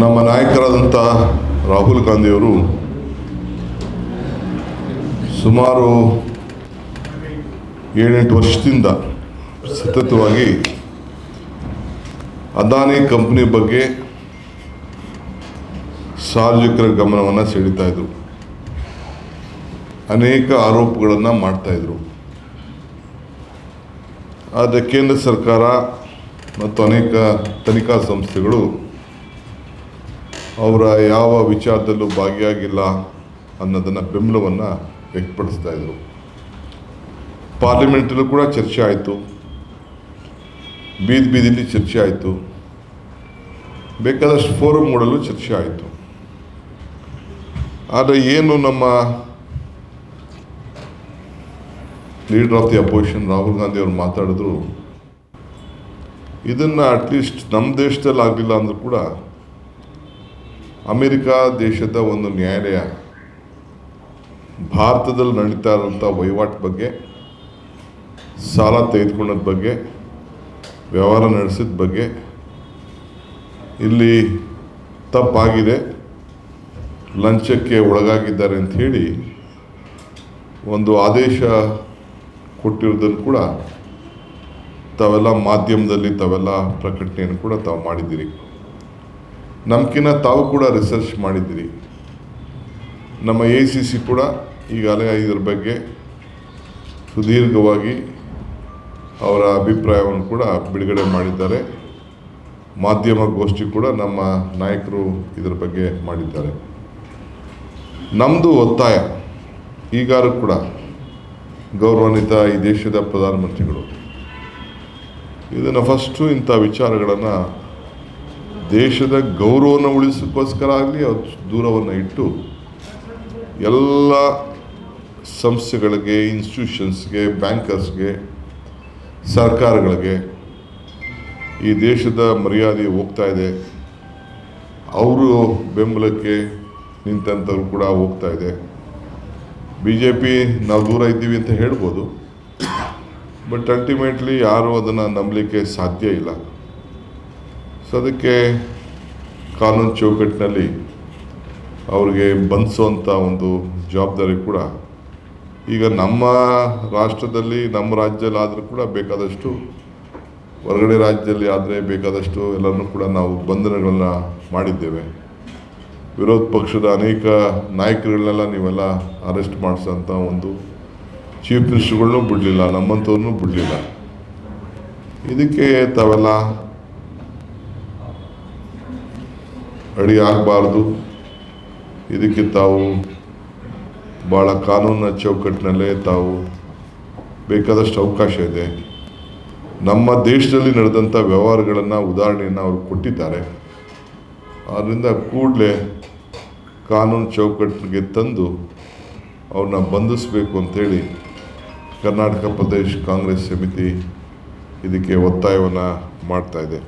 ನಮ್ಮ ನಾಯಕರಾದಂಥ ರಾಹುಲ್ ಗಾಂಧಿಯವರು ಸುಮಾರು ಏಳೆಂಟು ವರ್ಷದಿಂದ ಸತತವಾಗಿ ಅದಾನಿ ಕಂಪ್ನಿ ಬಗ್ಗೆ ಸಾರ್ವಜನಿಕರ ಗಮನವನ್ನು ಸೆಳೀತಾಯಿದ್ರು ಅನೇಕ ಆರೋಪಗಳನ್ನು ಮಾಡ್ತಾಯಿದ್ರು ಆದರೆ ಕೇಂದ್ರ ಸರ್ಕಾರ ಮತ್ತು ಅನೇಕ ತನಿಖಾ ಸಂಸ್ಥೆಗಳು ಅವರ ಯಾವ ವಿಚಾರದಲ್ಲೂ ಭಾಗಿಯಾಗಿಲ್ಲ ಅನ್ನೋದನ್ನು ಬೆಂಬಲವನ್ನು ವ್ಯಕ್ತಪಡಿಸ್ತಾ ಇದ್ರು. ಪಾರ್ಲಿಮೆಂಟಲ್ಲೂ ಕೂಡ ಚರ್ಚೆ ಆಯಿತು. ಬೀದಿ ಬೀದಿಲಿ ಚರ್ಚೆ ಆಯಿತು. ಬೇಕಾದಷ್ಟು ಫೋರಮ್ಗಳಲ್ಲೂ ಚರ್ಚೆ ಆಯಿತು. ಆದರೆ ಏನು ನಮ್ಮ leader of the opposition Rahul Gandhi ಅವರು ಮಾತಾಡಿದ್ರು, ಇದನ್ನು ಅಟ್ಲೀಸ್ಟ್ ನಮ್ಮ ದೇಶದಲ್ಲಿ ಆಗಲಿಲ್ಲ ಅಂದರೂ ಕೂಡ ಅಮೆರಿಕಾ ದೇಶದ ಒಂದು ನ್ಯಾಯಾಲಯ ಭಾರತದಲ್ಲಿ ನಡೀತಾ ಇರೋಂಥ ವಹಿವಾಟು ಬಗ್ಗೆ, ಸಾಲ ತೆಗೆದುಕೊಂಡದ ಬಗ್ಗೆ, ವ್ಯವಹಾರ ನಡೆಸಿದ ಬಗ್ಗೆ ಇಲ್ಲಿ ತಪ್ಪಾಗಿದೆ. ಲಂಚಕ್ಕೆ ಒಳಗಾಗಿದ್ದಾರೆ ಅಂತ ಹೇಳಿ ಒಂದು ಆದೇಶ ಕೊಟ್ಟಿರೋದನ್ನು ಕೂಡ ತಾವೆಲ್ಲ ಮಾಧ್ಯಮದಲ್ಲಿ ತಾವೆಲ್ಲ ಪ್ರಕಟಣೆಯನ್ನು ಕೂಡ ತಾವು ಮಾಡಿದ್ದೀರಿ. ನಮ್ಕಿನ್ನ ತಾವು ಕೂಡ ರಿಸರ್ಚ್ ಮಾಡಿದ್ದೀರಿ. ನಮ್ಮ ಎ ಸಿ ಸಿ ಕೂಡ ಈಗಾಗಲೇ ಇದರ ಬಗ್ಗೆ ಸುದೀರ್ಘವಾಗಿ ಅವರ ಅಭಿಪ್ರಾಯವನ್ನು ಕೂಡ ಬಿಡುಗಡೆ ಮಾಡಿದ್ದಾರೆ. ಮಾಧ್ಯಮ ಗೋಷ್ಠಿ ಕೂಡ ನಮ್ಮ ನಾಯಕರು ಇದರ ಬಗ್ಗೆ ಮಾಡಿದ್ದಾರೆ. ನಮ್ಮದು ಒತ್ತಾಯ, ಈಗಾರು ಕೂಡ ಗೌರವಾನ್ವಿತ ಈ ದೇಶದ ಪ್ರಧಾನಮಂತ್ರಿಗಳು. ಇದನ್ನು ಫಸ್ಟು ಇಂಥ ವಿಚಾರಗಳನ್ನು ದೇಶದ ಗೌರವವನ್ನು ಉಳಿಸೋಕ್ಕೋಸ್ಕರ ಆಗಲಿ ಅವ್ರು ದೂರವನ್ನು ಇಟ್ಟು ಎಲ್ಲ ಸಂಸ್ಥೆಗಳಿಗೆ ಇನ್ಸ್ಟಿಟ್ಯೂಷನ್ಸ್ಗೆ ಬ್ಯಾಂಕರ್ಸ್ಗೆ ಸರ್ಕಾರಗಳಿಗೆ ಈ ದೇಶದ ಮರ್ಯಾದೆ ಹೋಗ್ತಾ ಇದೆ. ಅವರು ಬೆಂಬಲಕ್ಕೆ ನಿಂತಂಥವ್ರು ಕೂಡ ಹೋಗ್ತಾ ಇದೆ. ಬಿ ಜೆ ಪಿ ನಾವು ದೂರ ಇದ್ದೀವಿ ಅಂತ ಹೇಳ್ಬೋದು. ಬಟ್ ಅಲ್ಟಿಮೇಟ್ಲಿ ಯಾರೂ ಅದನ್ನು ನಂಬಲಿಕ್ಕೆ ಸಾಧ್ಯ ಇಲ್ಲ. ಸೊ ಅದಕ್ಕೆ ಕಾನೂನು ಚೌಕಟ್ಟಿನಲ್ಲಿ ಅವ್ರಿಗೆ ಬಂಧಿಸುವಂಥ ಒಂದು ಜವಾಬ್ದಾರಿ ಕೂಡ ಈಗ ನಮ್ಮ ರಾಷ್ಟ್ರದಲ್ಲಿ, ನಮ್ಮ ರಾಜ್ಯದಲ್ಲಿ ಆದರೂ ಕೂಡ ಬೇಕಾದಷ್ಟು ಹೊರಗಡೆ ರಾಜ್ಯದಲ್ಲಿ ಆದರೆ ಬೇಕಾದಷ್ಟು ಎಲ್ಲನೂ ಕೂಡ ನಾವು ಬಂಧನಗಳನ್ನು ಮಾಡಿದ್ದೇವೆ. ವಿರೋಧ ಪಕ್ಷದ ಅನೇಕ ನಾಯಕರುಗಳನ್ನೆಲ್ಲ ನೀವೆಲ್ಲ ಅರೆಸ್ಟ್ ಮಾಡಿಸೋಂಥ ಒಂದು ಚೀಫ್ ಮಿನಿಸ್ಟರ್ಗಳನ್ನೂ ಬಿಡಲಿಲ್ಲ, ನಮ್ಮಂಥವ್ರನ್ನೂ ಬಿಡಲಿಲ್ಲ. ಇದಕ್ಕೆ ತಾವೆಲ್ಲ ಅಡಿ ಆಗಬಾರ್ದು ಇದಕ್ಕೆ ತಾವು ಭಾಳ ಕಾನೂನಿನ ಚೌಕಟ್ಟಿನಲ್ಲೇ ತಾವು ಬೇಕಾದಷ್ಟು ಅವಕಾಶ ಇದೆ. ನಮ್ಮ ದೇಶದಲ್ಲಿ ನಡೆದಂಥ ವ್ಯವಹಾರಗಳನ್ನು ಉದಾಹರಣೆಯನ್ನು ಅವರು ಕೊಟ್ಟಿದ್ದಾರೆ. ಆದ್ದರಿಂದ ಕೂಡಲೇ ಕಾನೂನು ಚೌಕಟ್ಟಿಗೆ ತಂದು ಅವ್ರನ್ನ ಬಂಧಿಸಬೇಕು ಅಂಥೇಳಿ ಕರ್ನಾಟಕ ಪ್ರದೇಶ ಕಾಂಗ್ರೆಸ್ ಸಮಿತಿ ಇದಕ್ಕೆ ಒತ್ತಾಯವನ್ನು ಮಾಡ್ತಾಯಿದೆ